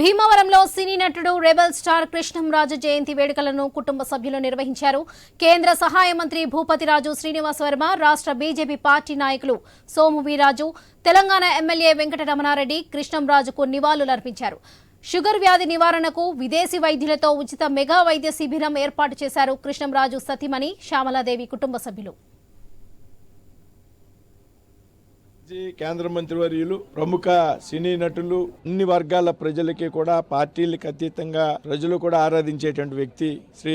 భీమవరంలో సినీ నటుడు rebel star Krishnamraju జయంతి వేడుకలను కుటుంబ సభ్యులు నిర్వహించారు. కేంద్ర సహాయ మంత్రి భూపతిరాజు శ్రీనివాస్ వర్మ రాష్ట్ర బీజేపీ పార్టీ నాయకులు సోము వీరాజు తెలంగాణ ఎమ్మెల్యే వెంకటరమణారెడ్డి కృష్ణంరాజుకు నివాళులర్పించారు. షుగర్ వ్యాధి నివారణకు విదేశీ వైద్యులతో ఉచిత మెగా వైద్య శిబిరం ఏర్పాటు చేశారు కృష్ణంరాజు సతీమణి శ్యామలాదేవి కుటుంబ సభ్యులు. నుంచి కేంద్ర మంత్రివర్యులు ప్రముఖ సినీ నటులు అన్ని వర్గాల ప్రజలకి కూడా పార్టీలకు అతీతంగా ప్రజలు కూడా ఆరాధించేటువంటి వ్యక్తి శ్రీ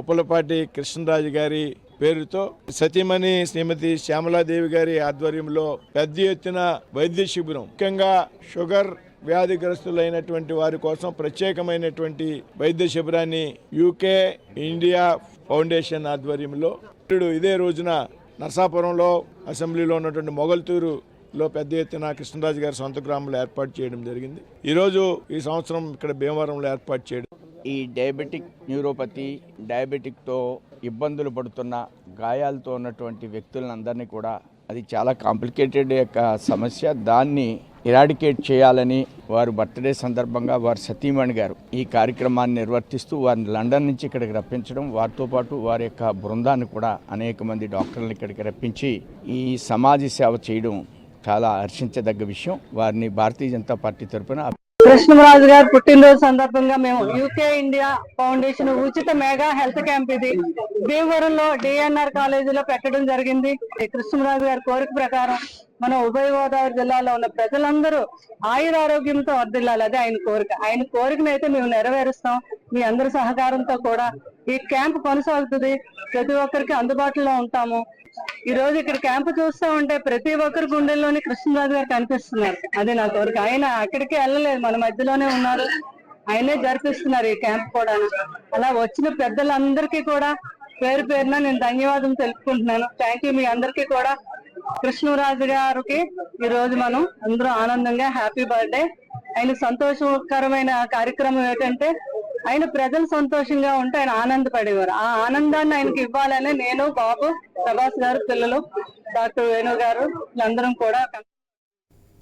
ఉప్పలపాటి కృష్ణరాజు గారి పేరుతో సతీమణి శ్రీమతి శ్యామలాదేవి గారి ఆధ్వర్యంలో పెద్ద ఎత్తున వైద్య శిబిరం. ముఖ్యంగా షుగర్ వ్యాధిగ్రస్తులైనటువంటి వారి కోసం ప్రత్యేకమైనటువంటి వైద్య శిబిరాన్ని యూకే ఇండియా ఫౌండేషన్ ఆధ్వర్యంలో. ఇప్పుడు ఇదే రోజున నర్సాపురంలో అసెంబ్లీలో ఉన్నటువంటి మొగల్తూరు లో పెద్ద ఎత్తున కృష్ణరాజు గారి సొంత గ్రామంలో ఏర్పాటు చేయడం జరిగింది. ఈరోజు ఈ సంవత్సరం ఇక్కడ భీమవరంలో ఏర్పాటు చేయడం. ఈ డయాబెటిక్ న్యూరోపతి డయాబెటిక్తో ఇబ్బందులు పడుతున్న గాయాలతో ఉన్నటువంటి వ్యక్తులందరినీ కూడా అది చాలా కాంప్లికేటెడ్ యొక్క సమస్య. దాన్ని ఇరాడికేట్ చేయాలని వారు బర్త్డే సందర్భంగా వారు సతీమణి గారు ఈ కార్యక్రమాన్ని నిర్వర్తిస్తూ వారిని లండన్ నుంచి ఇక్కడికి రప్పించడం వారితో పాటు వారి యొక్క బృందాన్ని కూడా అనేక మంది డాక్టర్లను ఇక్కడికి రప్పించి ఈ సమాజ సేవ చేయడం చాలా హర్షించదగ్గ విషయం. వారిని భారతీయ జనతా పార్టీ తరఫున కృష్ణరాజు గారు పుట్టినరోజు సందర్భంగా మేము యూకే ఇండియా ఫౌండేషన్ ఉచిత మెగా హెల్త్ క్యాంప్ ఇది. భీమవరంలో డిఎన్ఆర్ కాలేజీలో పెట్టడం జరిగింది. ఈ కృష్ణరాజు గారి కోరిక ప్రకారం మన ఉభయ గోదావరి జిల్లాలో ఉన్న ప్రజలందరూ ఆయుర ఆరోగ్యంతో వర్దిల్లాలి అదే ఆయన కోరిక. ఆయన కోరికను అయితే మేము నెరవేరుస్తాం. మీ అందరి సహకారంతో కూడా ఈ క్యాంప్ కొనసాగుతుంది. ప్రతి ఒక్కరికి అందుబాటులో ఉంటాము. ఈ రోజు ఇక్కడ క్యాంప్ చూస్తా ఉంటే ప్రతి ఒక్కరి గుండెల్లోని కృష్ణరాజు గారు కనిపిస్తున్నారు. అది నా కోరిక. ఆయన అక్కడికి వెళ్ళలేదు. మన మధ్యలోనే ఉన్నారు. ఆయనే జరిపిస్తున్నారు ఈ క్యాంప్ కూడా అలా వచ్చిన పెద్దలందరికీ కూడా పేరు పేరున నేను ధన్యవాదం తెలుపుకుంటున్నాను. థ్యాంక్ యూ మీ అందరికీ కూడా. కృష్ణరాజు గారికి ఈ రోజు మనం అందరూ ఆనందంగా హ్యాపీ బర్త్డే. ఆయన సంతోషకరమైన కార్యక్రమం ఏంటంటే ఆయన ప్రజలు సంతోషంగా ఉంటే ఆయన ఆనందపడేవారు. ఆ ఆనందాన్ని ఆయనకి ఇవ్వాలని నేను బాబు ప్రభాస్ గారు పిల్లలు డాక్టర్ వేణు గారు వీళ్ళందరం కూడా